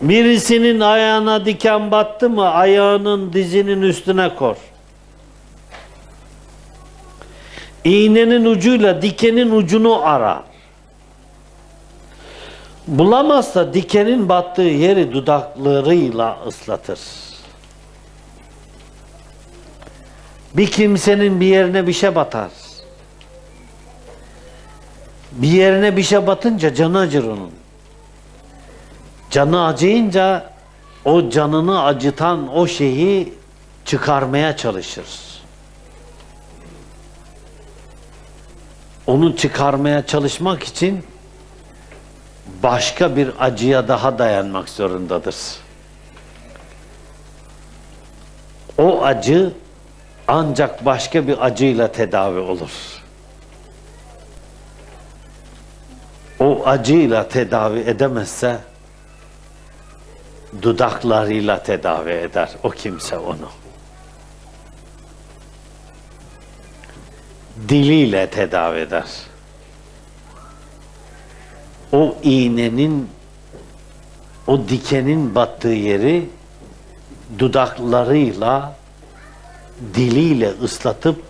Birisinin ayağına diken battı mı ayağının dizinin üstüne kor. İğnenin ucuyla dikenin ucunu ara. Bulamazsa dikenin battığı yeri dudaklarıyla ıslatır. Bir kimsenin bir yerine bir şey batar. Bir yerine bir şey batınca canı acır onun. Canı acıyınca o canını acıtan o şeyi çıkarmaya çalışır. Onu çıkarmaya çalışmak için başka bir acıya daha dayanmak zorundadır. O acı ancak başka bir acıyla tedavi olur. O acıyla tedavi edemezse dudaklarıyla tedavi eder o kimse onu. Diliyle tedavi eder. O iğnenin o dikenin battığı yeri dudaklarıyla diliyle ıslatıp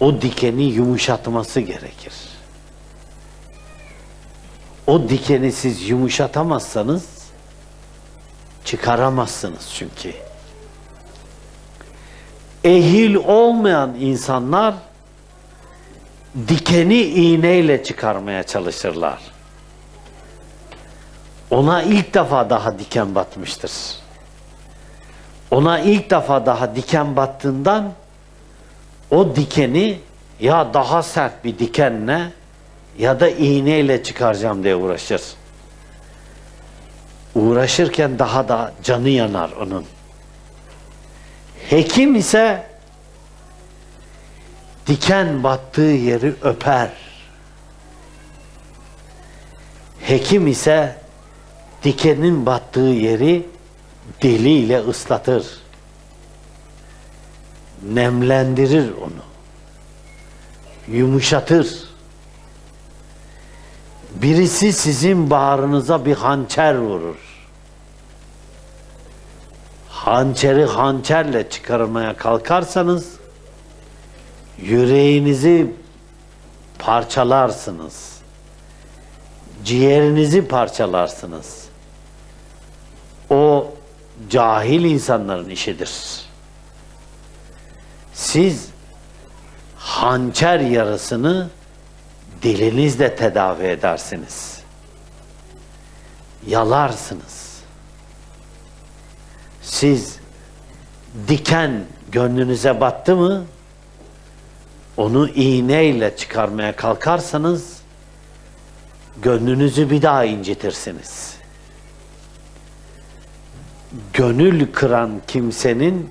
o dikeni yumuşatması gerekir. O dikeni siz yumuşatamazsanız çıkaramazsınız çünkü. Ehil olmayan insanlar dikeni iğneyle çıkarmaya çalışırlar. Ona ilk defa daha diken batmıştır. Ona ilk defa daha diken battığından o dikeni ya daha sert bir dikenle ya da iğneyle çıkaracağım diye uğraşır. Uğraşırken daha da canı yanar onun. Hekim ise diken battığı yeri öper. Hekim ise dikenin battığı yeri diliyle ıslatır. Nemlendirir onu. Yumuşatır. Birisi sizin bağrınıza bir hançer vurur. Hançeri hançerle çıkarmaya kalkarsanız yüreğinizi parçalarsınız. Ciğerinizi parçalarsınız. O cahil insanların işidir. Siz hançer yarasını dilinizle tedavi edersiniz. Yalarsınız. Siz diken gönlünüze battı mı onu iğneyle çıkarmaya kalkarsanız gönlünüzü bir daha incitirsiniz. Gönül kıran kimsenin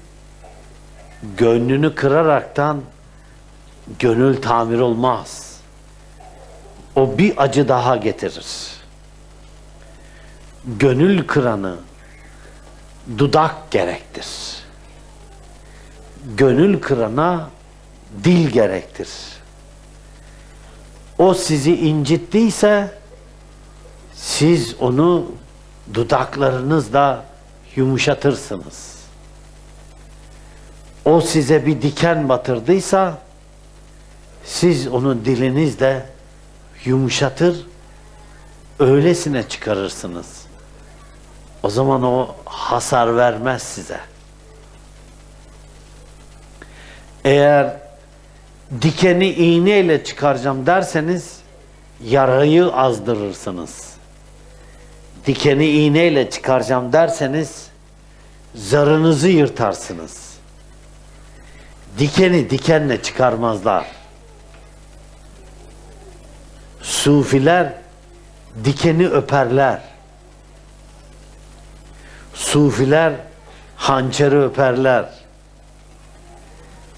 gönlünü kıraraktan gönül tamir olmaz. O bir acı daha getirir. Gönül kıranı dudak gerektir. Gönül kırana dil gerektir. O sizi incittiyse siz onu dudaklarınızla yumuşatırsınız. O size bir diken batırdıysa siz onu dilinizle yumuşatır öylesine çıkarırsınız. O zaman o hasar vermez size. Eğer dikeni iğneyle çıkaracağım derseniz yarayı azdırırsınız. Dikeni iğneyle çıkaracağım derseniz zarınızı yırtarsınız. Dikeni dikenle çıkarmazlar. Sufiler dikeni öperler. Sufiler hançeri öperler.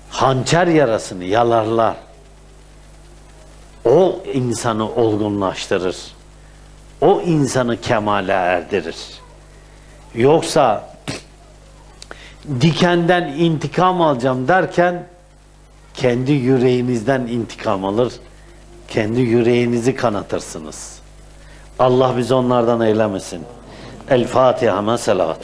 Hançer yarasını yalarlar. O insanı olgunlaştırır. O insanı kemale erdirir. Yoksa dikenden intikam alacağım derken kendi yüreğinizden intikam alır. Kendi yüreğinizi kanatırsınız. Allah bizi onlardan eylemesin. الفاتحة ما صلاة